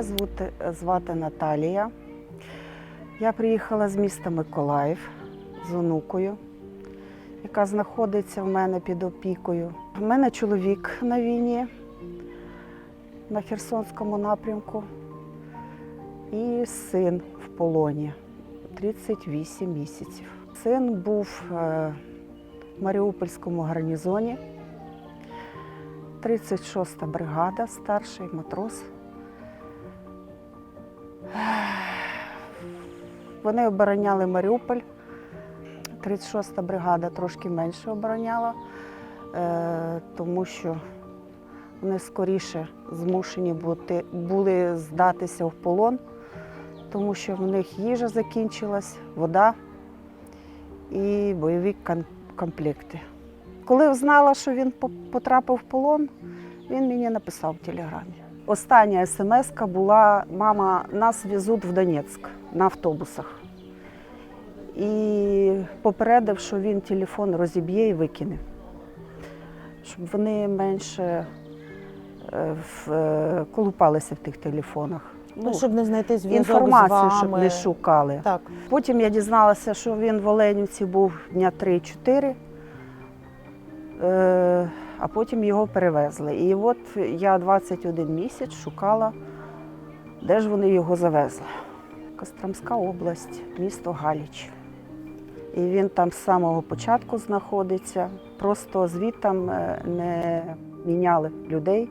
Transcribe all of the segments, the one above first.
Мене звути, звати Наталія. Я приїхала з міста Миколаїв з онукою, яка знаходиться в мене під опікою. У мене чоловік на війні на Херсонському напрямку і син в полоні 38 місяців. Син був е, в Маріупольському гарнізоні. 36-та бригада, старший матрос. Вони обороняли Маріуполь. 36-та бригада трошки менше обороняла, е, тому що вони скоріше змушені були здатися в полон, тому що в них їжа закінчилась, вода і бойові комплекти. Коли знала, що він потрапив в полон, він мені написав в телеграмі. Остання смс була: мама, нас везуть в Донецьк на автобусах. І попередив, що він телефон розіб'є і викине, щоб вони менше е, в- е, колупалися в тих телефонах. Ну, щоб не знайти зв'язок інформацію, з вами. щоб не шукали. Так. Потім я дізналася, що він в Оленівці був дня 3-4, е, а потім його перевезли. І от я 21 місяць шукала, де ж вони його завезли. Костромська область, місто Галіч. І він там з самого початку знаходиться. Просто звітам е, не міняли людей,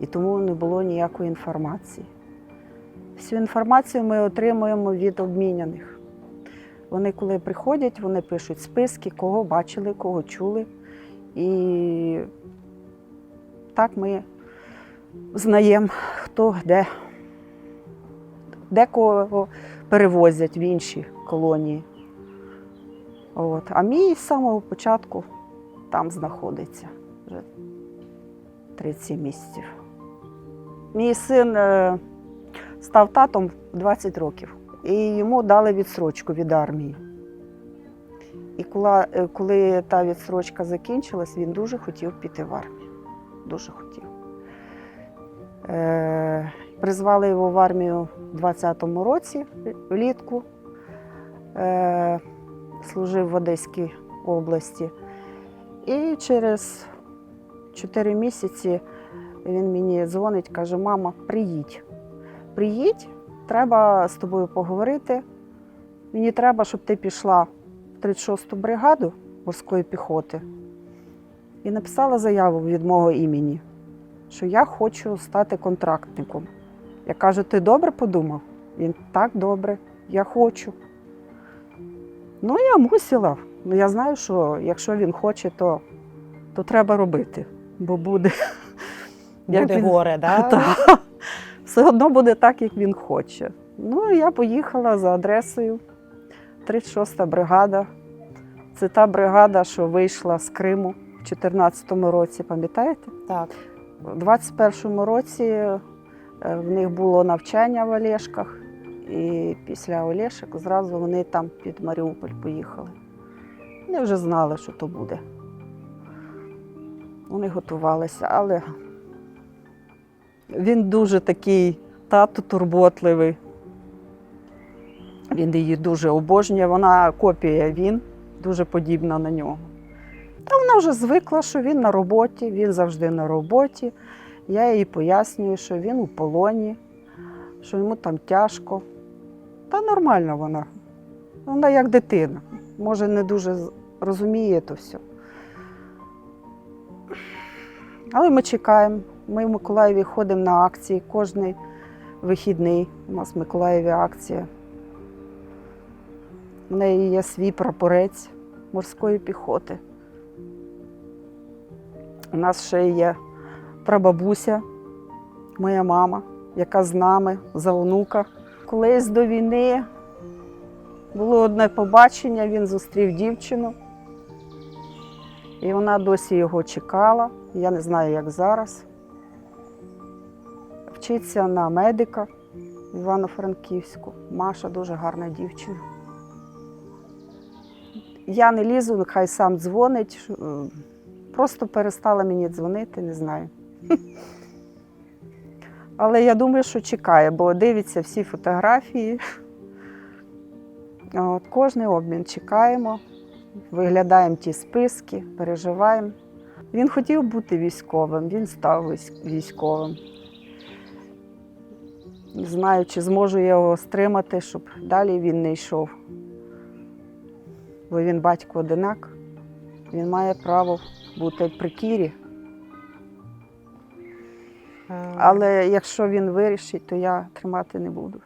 і тому не було ніякої інформації. Всю інформацію ми отримуємо від обміняних. Вони, коли приходять, вони пишуть списки, кого бачили, кого чули. І так ми знаємо, хто де, де кого перевозять в інші колонії. От. А мій з самого початку там знаходиться вже 37 місяців. Мій син е, став татом 20 років, і йому дали відсрочку від армії. І коли, е, коли та відсрочка закінчилась, він дуже хотів піти в армію. Дуже хотів. Е, призвали його в армію в 20-му році влітку. Е, служив в Одеській області. І через 4 місяці він мені дзвонить, каже: мама, приїдь. Приїдь, треба з тобою поговорити. Мені треба, щоб ти пішла 36-ту бригаду морської піхоти і написала заяву від мого імені, що я хочу стати контрактником. Я кажу, ти добре подумав? Він так добре, я хочу. Ну, я мусила. Ну, я знаю, що якщо він хоче, то, то треба робити, бо буде. Буде він- горе, да? Та. Все одно буде так, як він хоче. Ну, я поїхала за адресою. 36-та бригада. Це та бригада, що вийшла з Криму в 2014 році, пам'ятаєте? Так. У 21-му році е, в них було навчання в Олешках, і після Олешок зразу вони там під Маріуполь поїхали. Вони вже знали, що то буде. Вони готувалися, але він дуже такий тато турботливий. Він її дуже обожнює. Вона копія він, дуже подібна на нього. Та вона вже звикла, що він на роботі, він завжди на роботі. Я їй пояснюю, що він у полоні, що йому там тяжко. Та нормально вона. Вона як дитина. Може, не дуже розуміє то все. Але ми чекаємо. Ми в Миколаєві ходимо на акції кожний вихідний. У нас в Миколаєві акція. У неї є свій прапорець морської піхоти. У нас ще є прабабуся, моя мама, яка з нами за онука. Колись до війни було одне побачення, він зустрів дівчину. І вона досі його чекала. Я не знаю, як зараз. Вчиться на медика в Івано-Франківську. Маша дуже гарна дівчина. Я не лізу, хай сам дзвонить. е, Просто перестала мені дзвонити, не знаю. Але я думаю, що чекає, бо дивиться всі фотографії. От, кожний обмін чекаємо, виглядаємо ті списки, переживаємо. Він хотів бути військовим, він став військовим. Не знаю, чи зможу я його стримати, щоб далі він не йшов. Бо він батько одинак, він має право бути при кірі. Е, Але якщо він вирішить, то я тримати не буду.